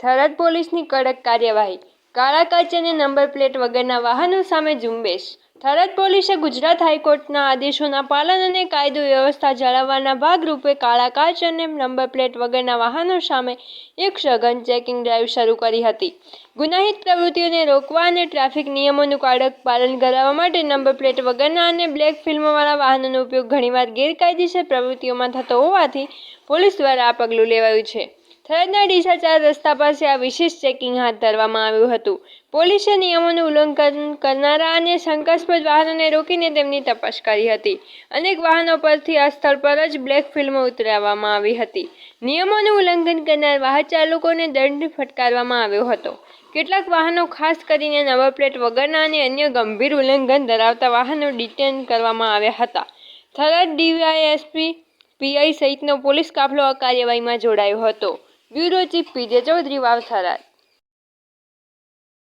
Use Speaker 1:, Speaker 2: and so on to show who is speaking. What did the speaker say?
Speaker 1: થરાદ પોલીસની કડક કાર્યવાહી, કાળા કાચ અને નંબર પ્લેટ વગરના વાહનો સામે ઝુંબેશ. થરાદ પોલીસે ગુજરાત હાઈકોર્ટના આદેશોના પાલન અને કાયદો વ્યવસ્થા જાળવવાના ભાગરૂપે કાળા કાચ અને નંબર પ્લેટ વગરના વાહનો સામે એક સઘન ચેકિંગ ડ્રાઈવ શરૂ કરી હતી. ગુનાહિત પ્રવૃત્તિઓને રોકવા અને ટ્રાફિક નિયમોનું કડક પાલન કરાવવા માટે નંબર પ્લેટ વગરના અને બ્લેક ફિલ્મવાળા વાહનોનો ઉપયોગ ઘણીવાર ગેરકાયદેસર પ્રવૃત્તિઓમાં થતો હોવાથી પોલીસ દ્વારા આ પગલું લેવાયું છે. થરાદના ડીસા ચાર રસ્તા પાસે આ વિશેષ ચેકિંગ હાથ ધરવામાં આવ્યું હતું. પોલીસે નિયમોનું ઉલ્લંઘન કરનારા અને શંકાસ્પદ વાહનોને રોકીને તેમની તપાસ કરી હતી. અનેક વાહનો પરથી આ સ્થળ પર જ બ્લેક ફિલ્મો ઉતરાવવામાં આવી હતી. નિયમોનું ઉલ્લંઘન કરનાર વાહન ચાલકોને દંડ ફટકારવામાં આવ્યો હતો. કેટલાક વાહનો ખાસ કરીને નંબર પ્લેટ વગરના અને અન્ય ગંભીર ઉલ્લંઘન ધરાવતા વાહનો ડિટેન કરવામાં આવ્યા હતા. થરાદ ડીવાયએસપી પીઆઈ સહિતનો પોલીસ કાફલો આ કાર્યવાહીમાં જોડાયો હતો. Bureau chief PJ Chaudhari Vav Tharad